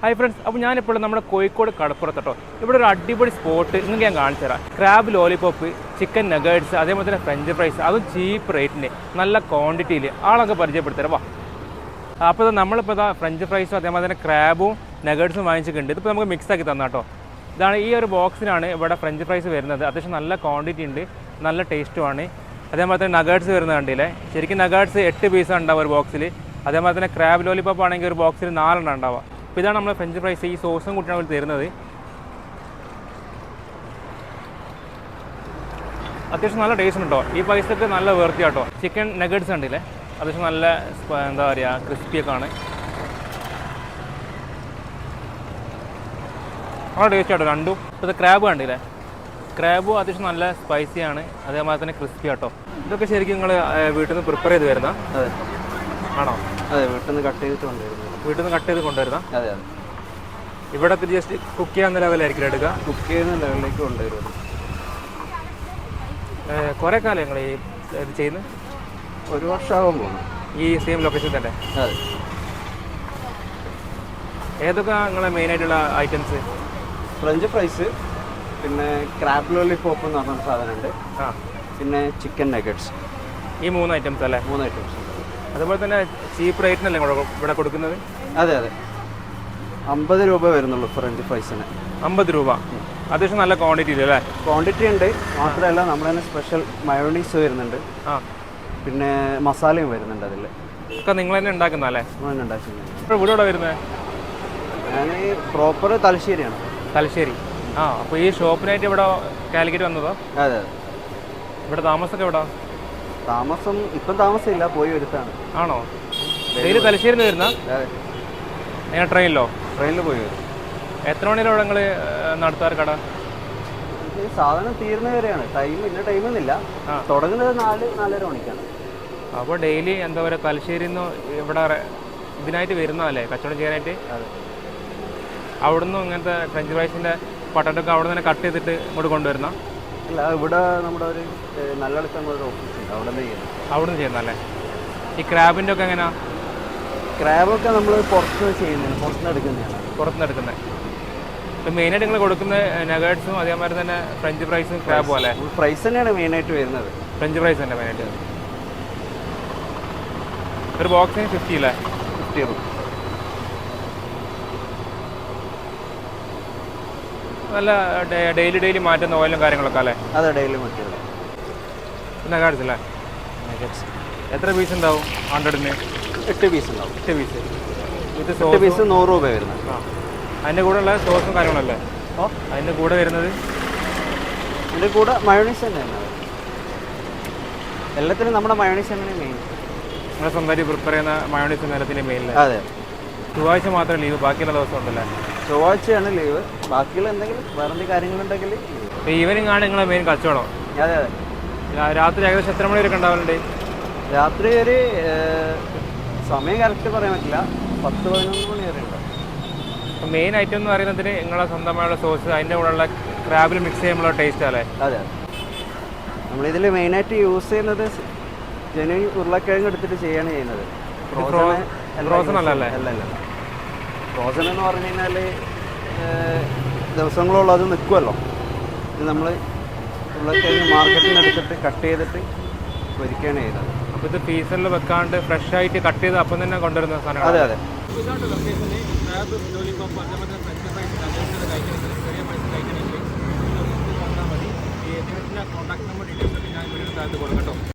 Hi friends അപ്പോൾ ഞാനിപ്പോൾ നമ്മുടെ കോഴിക്കോട് കടപ്പുറത്ത് കേട്ടോ ഇവിടെ ഒരു അടിപൊളി സ്പോട്ട് നിങ്ങൾക്ക് ഞാൻ കാണിച്ചു തരാം. ക്രാബ് ലോലിപോപ്പ് ചിക്കൻ നഗേറ്റ്സ് അതേപോലെ തന്നെ ഫ്രഞ്ച് ഫ്രൈസ് അതും ചീപ്പ് റേറ്റിന് നല്ല ക്വാണ്ടിറ്റിയിൽ ആളൊക്കെ പരിചയപ്പെടുത്തരാം വാ. അപ്പോൾ ഇത് നമ്മളിപ്പോൾ ഇതാ ഫ്രഞ്ച് ഫ്രൈസും അതേപോലെ തന്നെ ക്രാബും നഗേറ്റ്സും വാങ്ങിച്ചിട്ടുണ്ട്. ഇതിപ്പോൾ നമുക്ക് മിക്സ് ആക്കി തന്നാ കേട്ടോ ഇതാണ് ഈ ഒരു ബോക്സിനാണ് ഇവിടെ ഫ്രഞ്ച് ഫ്രൈസ് വരുന്നത്. അത്യാവശ്യം നല്ല ക്വാണ്ടിറ്റി ഉണ്ട് നല്ല ടേസ്റ്റുമാണ് അതേപോലെ തന്നെ നഗേറ്റ്സ് വരുന്നത് കണ്ടില്ലേ? ശരിക്കും നഗേറ്റ്സ് എട്ട് പീസാണ് ഉണ്ടാവുക ഒരു ബോക്സിൽ അതേപോലെ തന്നെ ക്രാബ് ലോലിപോപ്പ് ആണെങ്കിൽ ഒരു ബോക്സിൽ നാലെണ്ണം ഉണ്ടാവുക. അപ്പോൾ ഇതാണ് നമ്മൾ ഫ്രഞ്ച് ഫ്രൈസ് ഈ സോസും കൂട്ടിയാണ് അവർ തരുന്നത്. അത്യാവശ്യം നല്ല ടേസ്റ്റ് ഉണ്ടോ? ഈ പൈസക്ക് നല്ല വേർത്തി കേട്ടോ ചിക്കൻ നഗറ്റ്സ് ഉണ്ടല്ലേ അത്യാവശ്യം നല്ല എന്താ പറയുക ക്രിസ്പിയൊക്കെ ആണ്. നല്ല ടേസ്റ്റ് ആട്ടോ രണ്ടും. ഇപ്പോൾ ക്രാബ് കണ്ടില്ലേ? ക്രാബും അത്യാവശ്യം നല്ല സ്പൈസി ആണ്. അതേമാതിരി തന്നെ ക്രിസ്പി ആട്ടോ. ഇതൊക്കെ ശരിക്കും നിങ്ങൾ വീട്ടിൽ നിന്ന് പ്രിപ്പയർ ചെയ്ത് വരുന്ന? അതെ. ആണോ? അതെ വീട്ടിൽ നിന്ന് കട്ട് ചെയ്തിട്ട് കൊണ്ടുവരുന്നത്. വീട്ടിൽ നിന്ന് കട്ട് ചെയ്ത് കൊണ്ടുവരുന്ന അതെ അതെ. ഇവിടെ ജസ്റ്റ് കുക്ക് ചെയ്യാവുന്ന ലെവലായിരിക്കും എടുക്കുക? കുക്ക് ചെയ്യുന്ന ലെവലിലേക്ക് കൊണ്ടുവരുന്നത് കുറേ കാലം ഞങ്ങൾ ഈ ഇത് ചെയ്യുന്നത് ഒരു വർഷമാകും ഈ സെയിം ലൊക്കേഷൻ തന്നെ? അതെ. ഏതൊക്കെ നിങ്ങളെ മെയിനായിട്ടുള്ള ഐറ്റംസ് ഫ്രഞ്ച് ഫ്രൈസ് പിന്നെ ക്രാബ് ലോലിപോപ്പ് എന്ന് പറഞ്ഞ സാധനമുണ്ട്. ആ. പിന്നെ ചിക്കൻ നഗറ്റ്സ് ഈ മൂന്ന് ഐറ്റംസ് അല്ലേ? മൂന്ന് ഐറ്റംസ് അതുപോലെ തന്നെ ചീപ്പ് റേറ്റിനല്ലേ ഇവിടെ കൊടുക്കുന്നത്? അതെ അതെ. അമ്പത് രൂപ വരുന്നുള്ളൂ ഫ്രഞ്ച് ഫ്രൈസിന് അമ്പത് രൂപ. അത്യാവശ്യം നല്ല ക്വാണ്ടിറ്റി അല്ലേ? ക്വാണ്ടിറ്റി ഉണ്ട്. മാത്രമല്ല നമ്മൾ തന്നെ സ്പെഷ്യൽ മയോണീസ് വരുന്നുണ്ട്. ആ. പിന്നെ മസാലയും വരുന്നുണ്ട് അതിൽ ഒക്കെ നിങ്ങൾ തന്നെ വീട് ഇവിടെ വരുന്നത് ഞാൻ പ്രോപ്പർ തലശ്ശേരിയാണ്. തലശ്ശേരി. ആ അപ്പോൾ ഈ ഷോപ്പിനായിട്ട് ഇവിടെ കാലിക്കറ്റ് വന്നതോ? അതെ അതെ. ഇവിടെ താമസമൊക്കെ എവിടെ? താമസം ഇപ്പം താമസമില്ല പോയി വരുത്താണ് ആണോ? ഡെയിലി തലശ്ശേരി നിന്ന് വരുന്ന എങ്ങനെ ട്രെയിനിലോ? ട്രെയിനിൽ പോയി വരും. എത്ര മണിയിലൂടെ നിങ്ങൾ നടത്താറ് കട? സാധനം തീരുന്ന വരെയാണ്. ടൈം ഇന്ന ടൈമൊന്നുമില്ല. തുടങ്ങുന്നത് നാല് നാലര മണിക്കാണ്. അപ്പോൾ ഡെയിലി എന്താ പറയുക തലശ്ശേരിയിൽ നിന്ന് ഇവിടെ ഇതിനായിട്ട് വരുന്നതല്ലേ കച്ചവടം ചെയ്യാനായിട്ട്? അതെ. അവിടുന്ന് ഇങ്ങനത്തെ ഫ്രഞ്ച് ഫ്രൈസിന്റെ പൊട്ടറ്റൊക്കെ അവിടെ തന്നെ കട്ട് ചെയ്തിട്ട് ഇങ്ങോട്ട് കൊണ്ടുവരുന്ന? അല്ല ഇവിടെ നമ്മുടെ ഒരു ഏഹ്, നല്ല അടുത്ത് നമ്മളൊരു ഓഫീസ് ഉണ്ട്. അവിടെ നിന്ന് ചെയ്യുന്നത് അവിടുന്ന് ചെയ്യുന്നതല്ലേ? ഈ ക്രാബിന്റെ ഒക്കെ എങ്ങനെയാ? ക്രാബൊക്കെ നമ്മൾ പുറത്ത് ചെയ്യുന്നതാണ്. പുറത്തുനിന്ന് എടുക്കുന്നതാണ്. പുറത്തുനിന്ന് എടുക്കുന്നത് ഇപ്പം മെയിനായിട്ട് നിങ്ങൾ കൊടുക്കുന്ന നഗേറ്റ്സും അതേമാതിരി തന്നെ ഫ്രഞ്ച് ഫ്രൈസും ക്രാബും അല്ലേ? പ്രൈസ് തന്നെയാണ് മെയിനായിട്ട് വരുന്നത്. ഫ്രഞ്ച് ഫ്രൈസ് തന്നെ മെയിനായിട്ട് ഒരു ബോക്സിന് ഫിഫ്റ്റി അല്ലേ? ഫിഫ്റ്റി റുപ്പീസ് നല്ല ഡെയിലി ഡെയിലി മാറ്റുന്ന ഓയിലും കാര്യങ്ങളൊക്കെ അല്ലേ? അതെ ഡെയിലി മാറ്റിയത്. നഗാഡ്സ് അല്ലേ എത്ര പീസ് ഉണ്ടാവും ഹൺഡ്രഡിന്? എട്ട് പീസ് ഉണ്ടാവും. എട്ട് പീസ് ഇത് എട്ട് പീസ് നൂറ് രൂപ വരുന്നത്. ആ. അതിന്റെ കൂടെ ഉള്ള സോസും കാര്യങ്ങളല്ലേ? ഓ. അതിന്റെ കൂടെ വരുന്നത്? അതിന്റെ കൂടെ മയോണീസ് തന്നെയാണ് എല്ലാത്തിനും നമ്മുടെ മയോണീസ് തന്നെയാണ് മെയിൻ നമ്മുടെ സ്വന്തമായിട്ട് പ്രിപ്പയർ ചെയ്യുന്ന മയോണീസ് മെയിൻ മെയിനിൽ അതെ. ചൊവ്വാഴ്ച മാത്രമേ ലീവ് ബാക്കിയുള്ള ദിവസം ഉണ്ടല്ലേ? ചൊവ്വാഴ്ചയാണ് ലീവ്. ബാക്കിയുള്ള എന്തെങ്കിലും വേറെ എന്തെങ്കിലും കാര്യങ്ങളുണ്ടെങ്കിൽ. ഇപ്പോൾ ഈവനിങ് ആണ് നിങ്ങളെ മെയിൻ കച്ചവടം. അതെ അതെ. രാത്രി ഏകദേശം എത്ര മണി വരെ ഉണ്ടാവലുണ്ട് രാത്രി ഒരു സമയം കറക്റ്റ് പറയാൻ പറ്റില്ല. പത്ത് പതിനൊന്ന് മണി വരെ ഉണ്ട്. അപ്പോൾ മെയിൻ ഐറ്റം എന്ന് പറയുന്നതിന് നിങ്ങളെ സ്വന്തമായുള്ള സോസ് അതിന്റെ കൂടെയുള്ള ക്രാബിൽ മിക്സ് ചെയ്യുമ്പോൾ ടേസ്റ്റ് അല്ലേ അതെ നമ്മളിതിൽ മെയിനായിട്ട് യൂസ് ചെയ്യുന്നത് ജനുവിൻ ഉരുളക്കിഴങ്ങ് എടുത്തിട്ട് ചെയ്യാണ് ചെയ്യുന്നത്. fro- frozen അല്ലല്ലേ? ഫ്രോസൺ എന്ന് പറഞ്ഞു കഴിഞ്ഞാൽ ദിവസങ്ങളോളം അത് നിൽക്കുമല്ലോ ഇത് നമ്മൾ ഉരുളക്കിഴങ്ങ് മാർക്കറ്റിൽ നിന്ന് എടുത്തിട്ട് കട്ട് ചെയ്തിട്ട് പൊരിക്കുകയാണ് ചെയ്തത്. അപ്പോൾ ഇത് ഫീസറിൽ വെക്കാണ്ട് ഫ്രഷ് ആയിട്ട് കട്ട് ചെയ്ത് അപ്പം തന്നെ കൊണ്ടുവരുന്ന സാധനം അതെ അതെ.